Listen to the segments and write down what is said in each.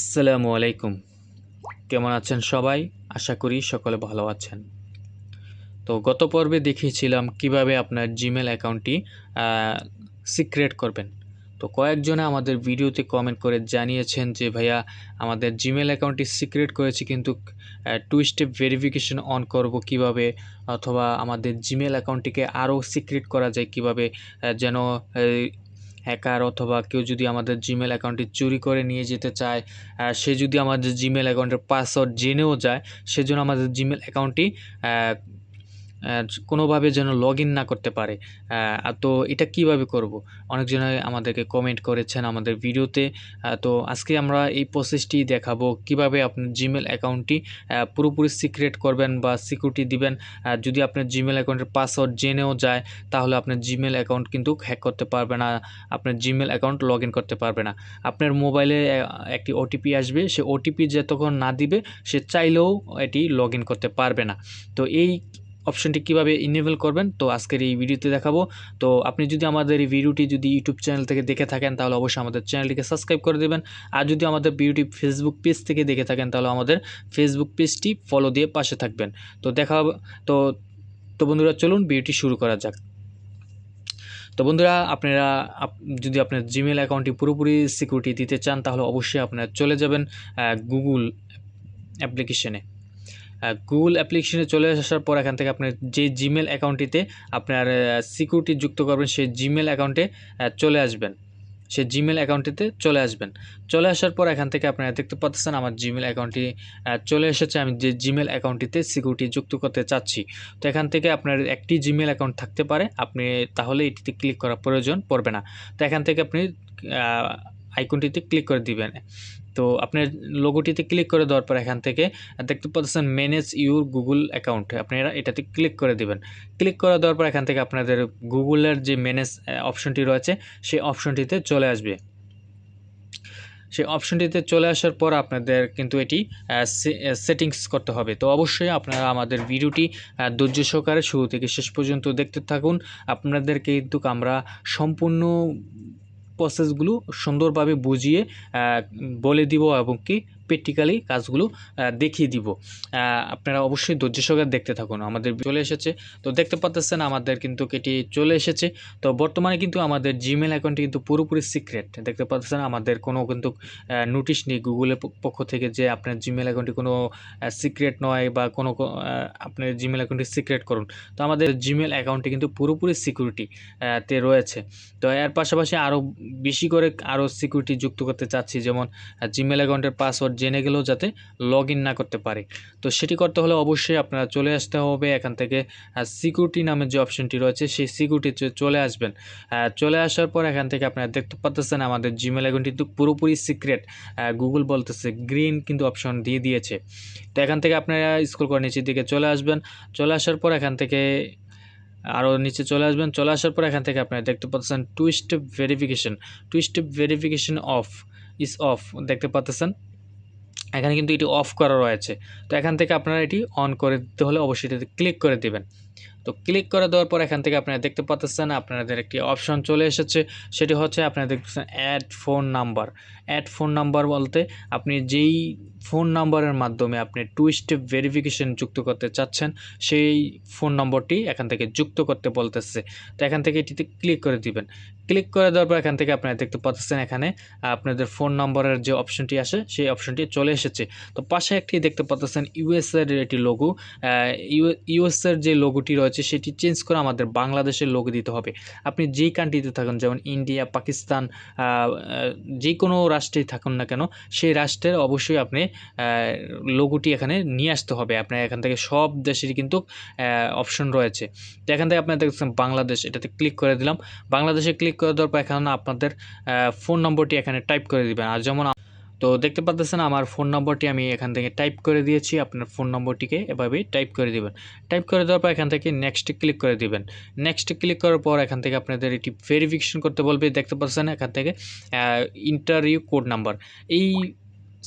আসসালামু আলাইকুম। কেমন আছেন সবাই? আশা করি সকলে ভালো আছেন। তো গত পর্বে দেখিয়েছিলাম কীভাবে আপনার জিমেল অ্যাকাউন্টটি সিক্রেট করবেন। তো কয়েকজনে আমাদের ভিডিওতে কমেন্ট করে জানিয়েছেন যে, ভাইয়া, আমাদের জিমেল অ্যাকাউন্টটি সিক্রেট করেছি কিন্তু টু স্টেপ ভেরিফিকেশন অন করব কীভাবে? অথবা আমাদের জিমেল অ্যাকাউন্টটিকে আরও সিক্রেট করা যায় কীভাবে? যেন হ্যাকার অথবা কেউ যদি আমাদের জিমেল অ্যাকাউন্টটি চুরি করে নিয়ে যেতে চায় সে যদি আমাদের জিমেল অ্যাকাউন্টের পাসওয়ার্ড জেনেও যায়, সেজন্য আমাদের জিমেল অ্যাকাউন্টটি কোনোভাবে যেন লগ ইন না করতে পারে। তো এটা কীভাবে করব? অনেকজনে আমাদেরকে কমেন্ট করেছেন আমাদের ভিডিওতে। তো আজকে আমরা এই প্রসেসটি দেখাবো। কীভাবে আপনার জিমেল অ্যাকাউন্টটি পুরোপুরি সিক্রেট করবেন বা সিকিউরিটি দিবেন। যদি আপনার জিমেল অ্যাকাউন্টের পাসওয়ার্ড জেনেও যায়, তাহলে আপনার জিমেল অ্যাকাউন্ট কিন্তু হ্যাক করতে পারবে না। আপনার জিমেল অ্যাকাউন্ট লগ করতে পারবে না। আপনার মোবাইলে একটি ওটিপি আসবে। সে ওটিপি যতক্ষণ না দিবে, সে চাইলেও এটি লগ করতে পারবে না। তো এই অপশনটি কীভাবে ইনেবল করবেন, তো আজকের এই ভিডিওতে দেখাবো। তো আপনি যদি আমাদের এই ভিডিওটি যদি ইউটিউব চ্যানেল থেকে দেখে থাকেন, তাহলে অবশ্যই আমাদের চ্যানেলটিকে সাবস্ক্রাইব করে দেবেন। আর যদি আমাদের ভিডিওটি ফেসবুক পেজ থেকে দেখে থাকেন, তাহলে আমাদের ফেসবুক পেজটি ফলো দিয়ে পাশে থাকবেন। তো দেখা তো তো বন্ধুরা চলুন ভিডিওটি শুরু করা যাক। তো বন্ধুরা, আপনারা আপ- যদি আপনার জিমেল অ্যাকাউন্টটি পুরোপুরি সিকিউরিটি দিতে চান, তাহলে অবশ্যই আপনারা চলে যাবেন গুগল অ্যাপ্লিকেশনে গুগল অ্যাপ্লিকেশনে চলে আসার পর এখান থেকে আপনার যে জিমেল অ্যাকাউন্টটিতে আপনার সিকিউরিটি যুক্ত করবেন, সেই জিমেল অ্যাকাউন্টে চলে আসবেন। সে জিমেল অ্যাকাউন্টটিতে চলে আসবেন। চলে আসার পর এখান থেকে আপনারা দেখতে পাচ্ছেন আমার জিমেল অ্যাকাউন্টটি চলে এসেছে। আমি যে জিমেল অ্যাকাউন্টটিতে সিকিউরিটি যুক্ত করতে চাচ্ছি, তো এখান থেকে আপনার একটি জিমেল অ্যাকাউন্ট থাকতে পারে। আপনি তাহলে এটিতে ক্লিক করার প্রয়োজন পড়বে না। তো এখান থেকে আপনি আইকনটিতে ক্লিক করে দিবেন। তো আপনার লোগোটিতে ক্লিক করে দেওয়ার পর এখান থেকে দেখতে পাচ্ছেন ম্যানেজ ইউর গুগল অ্যাকাউন্ট আপনারা এটাতে ক্লিক করে দিবেন। ক্লিক করে দেওয়ার পর এখান থেকে আপনাদের গুগলের যে ম্যানেজ অপশনটি রয়েছে, সেই অপশনটিতে চলে আসবে। সেই অপশনটিতে চলে আসার পর আপনাদের কিন্তু এটি সেটিংস করতে হবে। তো অবশ্যই আপনারা আমাদের ভিডিওটি ধৈর্য সহকারে শুরু থেকে শেষ পর্যন্ত দেখতে থাকুন। আপনাদেরকে কিন্তু আমরা সম্পূর্ণ প্রসেসগুলো সুন্দরভাবে বুঝিয়ে বলে দিব এবং কি প্র্যাকটিক্যালি কাজগুলো দেখিয়ে দিব। আপনারা অবশ্যই ধৈর্য সহকারে দেখতে থাকুন। আমাদের চলে এসেছে। তো দেখতে পাচ্ছেন আমাদের কিন্তু এটি চলে এসেছে। তো বর্তমানে কিন্তু আমাদের জিমেল অ্যাকাউন্টটি কিন্তু পুরোপুরি সিক্রেট দেখতে পাচ্ছেন আমাদের কোনো কিন্তু নোটিশ নেই গুগলের পক্ষ থেকে যে আপনার জিমেল অ্যাকাউন্টটি কোনো সিক্রেট নয় বা কোনো আপনার জিমেল অ্যাকাউন্টটি সিক্রেট করুন। তো আমাদের জিমেল অ্যাকাউন্টটি কিন্তু পুরোপুরি সিকিউরিটি তে রয়েছে। তো এর পাশাপাশি আরও বেশি করে আরও সিকিউরিটি যুক্ত করতে চাচ্ছি। যেমন জিমেল অ্যাকাউন্টের পাসওয়ার্ড জেনে গেলেও যাতে লগ না করতে পারে। তো সেটি করতে হলে অবশ্যই আপনারা চলে আসতে হবে। এখান থেকে সিকিউরিটি নামের যে অপশনটি রয়েছে, সেই সিকিউরিটি চলে আসবেন। চলে আসার পর এখান থেকে আপনারা দেখতে পাচ্ছেন আমাদের জিমেল অ্যাকাউন্ট কিন্তু পুরোপুরি সিক্রেট গুগল বলতেছে গ্রিন কিন্তু অপশন দিয়ে দিয়েছে। তো এখান থেকে আপনারা স্কুল করে নিচের দিকে চলে আসবেন। চলে আসার পর এখান থেকে আরও নিচে চলে আসবেন। চলে আসার পর এখান থেকে আপনারা দেখতে পাচ্ছেন two step verification two step verification off is off দেখতে পাচ্ছেন এখানে কিন্তু এটি অফ করা রয়েছে। তো এখান থেকে আপনারা এটি অন করে দিতে হলে অবশ্যই এটাতে ক্লিক করে দিবেন। তো ক্লিক করে দেওয়ার পর এখান থেকে আপনারা দেখতে পাচ্ছেন আপনাদের একটি অপশন চলে এসেছে। সেটি হচ্ছে আপনারা দেখতেছেন add phone number add phone number বলতে আপনি যেই ফোন নাম্বারের মাধ্যমে আপনি টু স্টেপ ভেরিফিকেশন যুক্ত করতে চাচ্ছেন, সেই ফোন নম্বরটি এখান থেকে যুক্ত করতে বলতেছে। তো এখান থেকে এটিতে ক্লিক করে দিবেন। ক্লিক করে দেওয়ার পর এখান থেকে আপনারা দেখতে পাচ্ছেন এখানে আপনাদের ফোন নম্বরের যে অপশনটি আসে, সেই অপশনটি চলে এসেছে। তো পাশে একটি দেখতে পাচ্ছেন ইউএসএর একটি লোগো ইউএসএর যে লোগোটি রয়েছে সেটি চেঞ্জ করে আমাদের বাংলাদেশের লোগো দিতে হবে। আপনি যেই কান্ট্রিতে থাকুন, যেমন ইন্ডিয়া পাকিস্তান যে কোনো রাষ্ট্রেই থাকুন না কেন, সেই রাষ্ট্রের অবশ্যই আপনি লোগোটি এখানে নিয়ে আসতে হবে। আপনার এখান থেকে সব দেশেরই কিন্তু অপশন রয়েছে। তো এখান থেকে আপনার দেখছেন বাংলাদেশ, এটাতে ক্লিক করে দিলাম। বাংলাদেশে ক্লিক করে দেওয়ার পর এখানে আপনাদের ফোন নম্বরটি এখানে টাইপ করে দিবেন। আর যেমন তো দেখতে পাচ্ছেন আমার ফোন নম্বরটি আমি এখান থেকে টাইপ করে দিয়েছি। আপনার ফোন নম্বরটিকে এভাবেই টাইপ করে দিবেন। টাইপ করে দেওয়ার পর এখান থেকে নেক্সটে ক্লিক করে দিবেন। নেক্সট ক্লিক করার পর এখান থেকে আপনাদের এটি ভেরিফিকেশন করতে বলবে। দেখতে পাচ্ছেন এখান থেকে ইন্টারভিউ কোড নাম্বার এই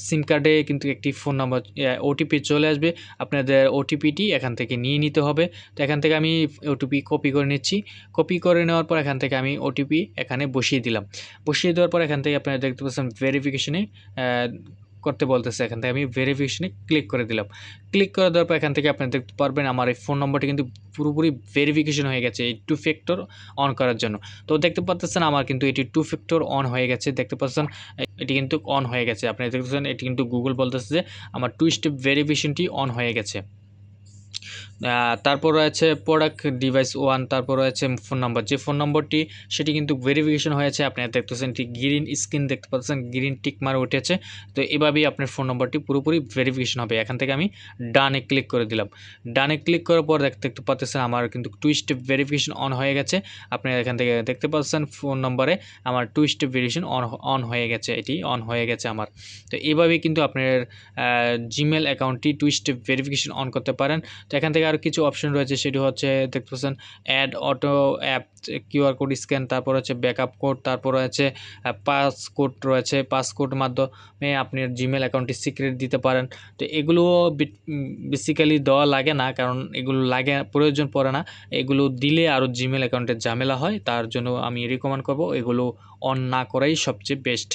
সিম কার্ডে কিন্তু একটি ফোন নাম্বার ওটিপি চলে আসবে। আপনাদের ওটিপিটি এখান থেকে নিয়ে নিতে হবে। তো এখান থেকে আমি ওটিপি কপি করে নিচ্ছি। কপি করে নেওয়ার পর এখান থেকে আমি ওটিপি এখানে বসিয়ে দিলাম। বসিয়ে দেওয়ার পর এখান থেকে আপনারা দেখতে পাচ্ছেন ভেরিফিকেশনে করতে বলতেছে, এখান থেকে আমি ভেরিফিকেশনে ক্লিক করে দিলাম। ক্লিক করে দেওয়ার পর এখান থেকে আপনি দেখতে পারবেন আমার এই ফোন নম্বরটি কিন্তু পুরোপুরি ভেরিফিকেশন হয়ে গেছে, এই টু ফ্যাক্টর অন করার জন্য। তো দেখতে পাচ্ছেন আমার কিন্তু এটি টু ফ্যাক্টর অন হয়ে গেছে, দেখতে পাচ্ছেন এটি কিন্তু অন হয়ে গেছে। আপনি দেখতেছেন, এটি কিন্তু গুগল বলতেছে যে আমার টু স্টেপ ভেরিফিকেশনটি অন হয়ে গেছে। তারপর রয়েছে প্রোডাক্ট ডিভাইস ওয়ান, তারপর রয়েছে ফোন নাম্বার। যে ফোন নম্বরটি, সেটি কিন্তু ভেরিফিকেশন হয়েছে, আপনি দেখতেছেন এটি গ্রিন স্ক্রিন দেখতে পাচ্ছেন গ্রিন টিক মার উঠেছে। তো এভাবেই আপনার ফোন নম্বরটি পুরোপুরি ভেরিফিকেশন হবে। এখান থেকে আমি ডানে ক্লিক করে দিলাম। ডানে ক্লিক করার পর দেখ- দেখতে পাচ্ছেন আমার কিন্তু টু স্টেপ ভেরিফিকেশন অন হয়ে গেছে। আপনি এখান থেকে দেখতে পাচ্ছেন ফোন নম্বরে আমার two step verification on on হয়ে গেছে, এটি অন হয়ে গেছে আমার। তো এইভাবেই কিন্তু আপনার জিমেল অ্যাকাউন্টটি টু স্টেপ ভেরিফিকেশন অন করতে পারেন। তো এখান থেকে আর কিছু অপশন রয়েছে, সেটি হচ্ছে দেখতে পাচ্ছেন add auto app QR code scan তারপর হচ্ছে ব্যাকআপ কোড তারপর হচ্ছে পাস কোড রয়েছে। পাস কোড মাধ্যমে আপনি জিমেল অ্যাকাউন্টটি সিক্রেট দিতে পারেন। তো এগুলো বেসিক্যালি দেওয়া লাগে না, কারণ এগুলো লাগে, প্রয়োজন পড়ে না। এগুলো দিলে আরও জিমেল অ্যাকাউন্টের ঝামেলা হয়, তার জন্য আমি রিকমেন্ড করব এগুলো অন না করাই সবচেয়ে বেস্ট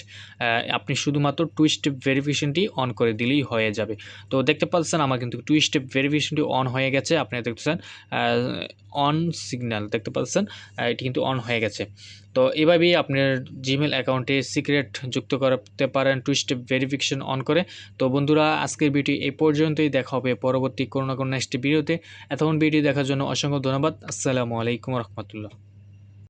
আপনি শুধুমাত্র টু স্টেপ ভেরিফিকেশনটি অন করে দিলেই হয়ে যাবে। তো দেখতে পাচ্ছেন আমার কিন্তু টু স্টেপ ভেরিফিকেশনটি অন হয়ে গেছে। আপনি দেখতেছেন অন সিগন্যাল দেখতে পাচ্ছেন এটি কিন্তু অন হয়ে গেছে। তো এভাবেই আপনার জিমেল অ্যাকাউন্টে সিক্রেট যুক্ত করতে পারেন টু স্টেপ ভেরিফিকেশন অন করে। তো বন্ধুরা, আজকের ভিডিও এই পর্যন্তই। দেখা হবে পরবর্তী কোনো না কোনো নেক্সট ভিডিওতে এতক্ষণ ভিডিও দেখার জন্য অসংখ্য ধন্যবাদ। আসসালামু আলাইকুম রহমতুল্লাহ।